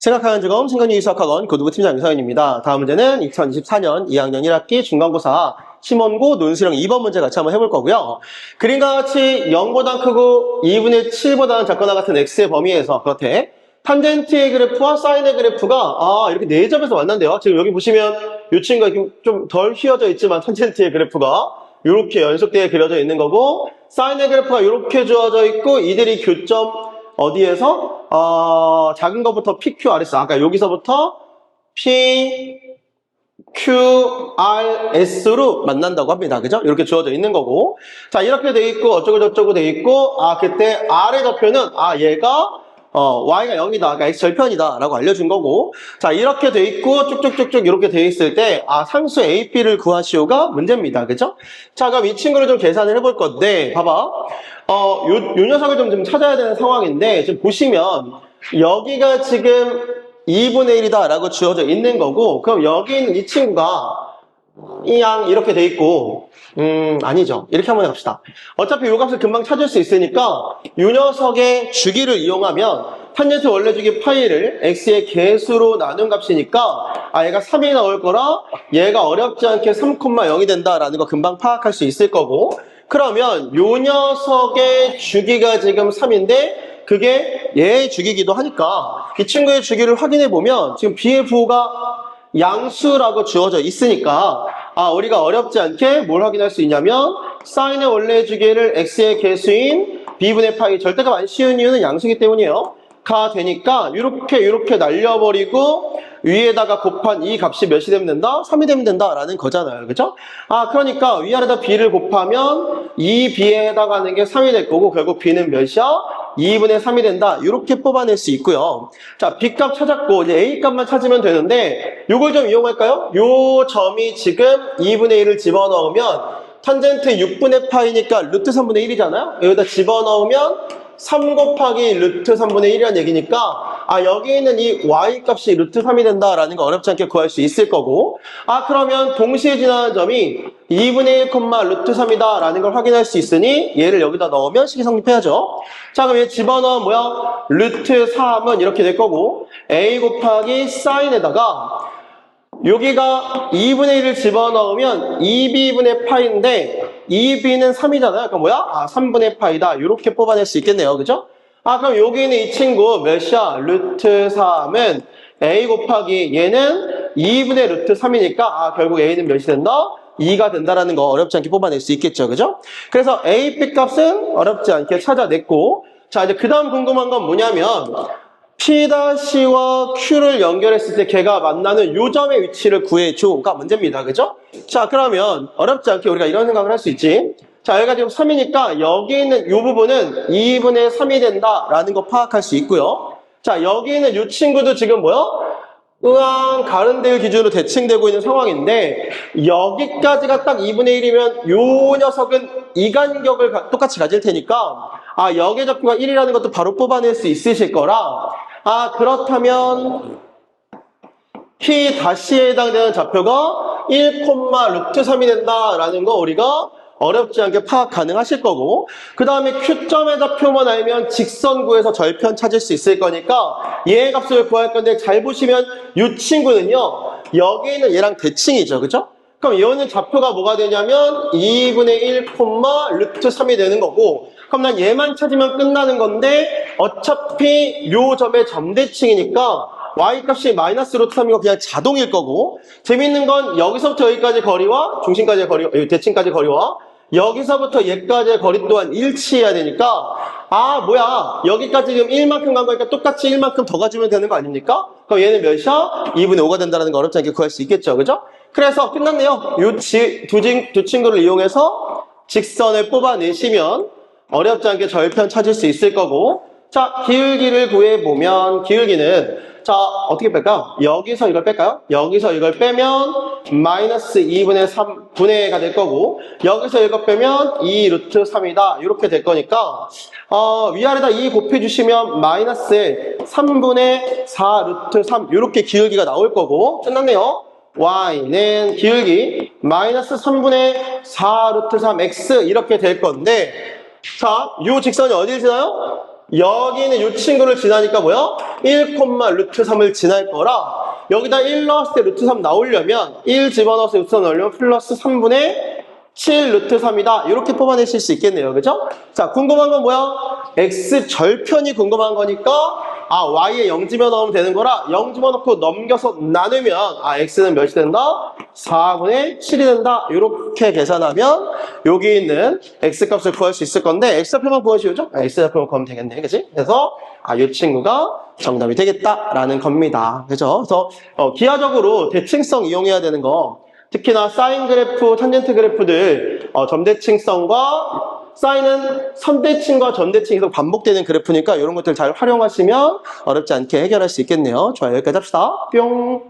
생각하는 즐거움 생각유희 수학학원 고등부 팀장 유서연입니다. 다음 문제는 2024년 2학년 1학기 중간고사 심원고 논술형 2번 문제 같이 한번 해볼 거고요. 그림과 같이 0보다 크고 2분의 7보다는 작거나 같은 x의 범위에서 그렇대. 탄젠트의 그래프와 사인의 그래프가 아 이렇게 네 점에서 만난대요. 지금 여기 보시면 이 친구가 좀 덜 휘어져 있지만 탄젠트의 그래프가 이렇게 연속되게 그려져 있는 거고 사인의 그래프가 이렇게 주어져 있고 이들이 교점 어디에서 어, 작은 것부터 PQ, RS 아까 여기서부터 P, Q, R, S로 만난다고 합니다. 그죠? 이렇게 주어져 있는 거고 자 이렇게 돼 있고 어쩌고 저쩌고 돼 있고 아 그때 R의 좌표는 아 얘가 어, y가 0이다. 그러니까 x 절편이다. 라고 알려준 거고. 자, 이렇게 돼 있고, 쭉쭉쭉쭉 이렇게 돼 있을 때, 아, 상수 AP를 구하시오가 문제입니다. 그죠? 자, 그럼 이 친구를 좀 계산을 해볼 건데, 봐봐. 어, 요, 요 녀석을 좀, 좀 찾아야 되는 상황인데, 지금 보시면, 여기가 지금 2분의 1이다. 라고 주어져 있는 거고, 그럼 여기 있는 이 친구가, 이양 이렇게 돼 있고 음 아니죠 이렇게 한번 해봅시다 어차피 요 값을 금방 찾을 수 있으니까 이 녀석의 주기를 이용하면 탄젠트 원래 주기 파이를 x의 개수로 나눈 값이니까 아 얘가 3이 나올 거라 얘가 어렵지 않게 3,0이 된다라는 거 금방 파악할 수 있을 거고 그러면 요 녀석의 주기가 지금 3인데 그게 얘의 주기기도 하니까 이 친구의 주기를 확인해 보면 지금 b의 부호가 양수라고 주어져 있으니까 아 우리가 어렵지 않게 뭘 확인할 수 있냐면 사인의 원래 주기를 x의 개수인 b분의 파이 절대값 안 씌운 이유는 양수기 때문이에요. 가 되니까 이렇게 이렇게 날려버리고 위에다가 곱한 이 값이 몇이 되면 된다? 3이 되면 된다라는 거잖아요. 그죠? 아 그러니까 위아래다 b를 곱하면 이 b에 해당하는 게 3이 될 거고 결국 b는 몇이야? 2분의 3이 된다. 이렇게 뽑아낼 수 있고요. 자, B값 찾았고 이제 A값만 찾으면 되는데 이걸 좀 이용할까요? 요 점이 지금 2분의 1을 집어넣으면 탄젠트 6분의 파이니까 루트 3분의 1이잖아요. 여기다 집어넣으면 3 곱하기 루트 3분의 1이라는 얘기니까 아 여기 있는 이 y값이 루트 3이 된다라는 거 어렵지 않게 구할 수 있을 거고 아 그러면 동시에 지나는 점이 2분의 1, 루트 3이다 라는 걸 확인할 수 있으니 얘를 여기다 넣으면 식이 성립해야죠. 자 그럼 얘 집어넣으면 뭐야? 루트 3은 이렇게 될 거고 a 곱하기 사인에다가 여기가 2분의 1을 집어넣으면 2b분의 파인데 2b는 3이잖아요. 그러니까 뭐야? 아, 3분의 파이다. 이렇게 뽑아낼 수 있겠네요. 그죠? 아, 그럼 여기 있는 이 친구 몇이야? 루트 3은 a 곱하기 얘는 2분의 루트 3이니까 아, 결국 a는 몇이 된다? 2가 된다라는 거 어렵지 않게 뽑아낼 수 있겠죠. 그죠? 그래서 a, b 값은 어렵지 않게 찾아냈고 자, 이제 그 다음 궁금한 건 뭐냐면 P-와 Q를 연결했을 때 걔가 만나는 요점의 위치를 구해줘가 문제입니다. 그죠? 자, 그러면 어렵지 않게 우리가 이런 생각을 할 수 있지. 자, 여기가 지금 3이니까 여기 있는 이 부분은 2분의 3이 된다라는 거 파악할 수 있고요. 자, 여기 있는 이 친구도 지금 뭐야? 의왕 가른데일 기준으로 대칭되고 있는 상황인데 여기까지가 딱 2분의 1이면 요 녀석은 이 간격을 가- 똑같이 가질 테니까 아 역의 좌표가 1이라는 것도 바로 뽑아낼 수 있으실 거라 아 그렇다면 P 다시에 해당되는 좌표가 1, 루트 3이 된다라는 거 우리가 어렵지 않게 파악 가능하실 거고 그 다음에 Q점의 좌표만 알면 직선 구에서 절편 찾을 수 있을 거니까 얘의 값을 구할 건데 잘 보시면 이 친구는요 여기 있는 얘랑 대칭이죠 그죠? 그럼 얘는 좌표가 뭐가 되냐면 2분의 1, 루트 3이 되는 거고 그럼 난 얘만 찾으면 끝나는 건데 어차피 요 점의 점대칭이니까 y값이 마이너스 루트 3이고 그냥 자동일 거고 재밌는 건 여기서부터 여기까지 거리와 중심까지의 거리, 대칭까지 거리와 여기서부터 얘까지의 거리 또한 일치해야 되니까 아 뭐야 여기까지 지금 1만큼 간 거니까 똑같이 1만큼 더 가주면 되는 거 아닙니까? 그럼 얘는 몇이야? 2분의 5가 된다는 거 어렵지 않게 구할 수 있겠죠 그죠? 그래서 끝났네요. 이 두 두 친구를 이용해서 직선을 뽑아내시면 어렵지 않게 절편 찾을 수 있을 거고. 자 기울기를 구해보면 기울기는 자 어떻게 뺄까요? 여기서 이걸 뺄까요? 여기서 이걸 빼면 마이너스 2분의 3분의가 될 거고. 여기서 이거 빼면 2 루트 3이다. 이렇게 될 거니까 어, 위아래다 2 곱해주시면 마이너스 3분의 4 루트 3 이렇게 기울기가 나올 거고. 끝났네요 y는 기울기 마이너스 3분의 4 루트 3 x 이렇게 될 건데 자, 요 직선이 어딜 지나요? 여기 있는 이 친구를 지나니까 뭐야? 1, 루트 3을 지날 거라 여기다 1 넣었을 때 루트 3 나오려면 1 집어넣어서 루트 3 넣으려면 플러스 3분의 7 루트 3이다. 이렇게 뽑아내실 수 있겠네요. 그죠? 자, 궁금한 건 뭐야? x 절편이 궁금한 거니까 아, y에 0 집어넣으면 되는 거라 0 집어넣고 넘겨서 나누면 아, x는 몇이 된다? 4분의 7이 된다. 이렇게 계산하면 여기 있는 x 값을 구할 수 있을 건데 x 좌표만 구하시오죠? 아, x 좌표만 구하면 되겠네. 그지? 그래서 아, 이 친구가 정답이 되겠다라는 겁니다. 그죠? 그래서 어, 기하적으로 대칭성 이용해야 되는 거 특히나 사인 그래프, 탄젠트 그래프들 어, 점대칭성과 사인은 선대칭과 점대칭에서 반복되는 그래프니까 이런 것들 잘 활용하시면 어렵지 않게 해결할 수 있겠네요. 좋아요. 여기까지 합시다. 뿅.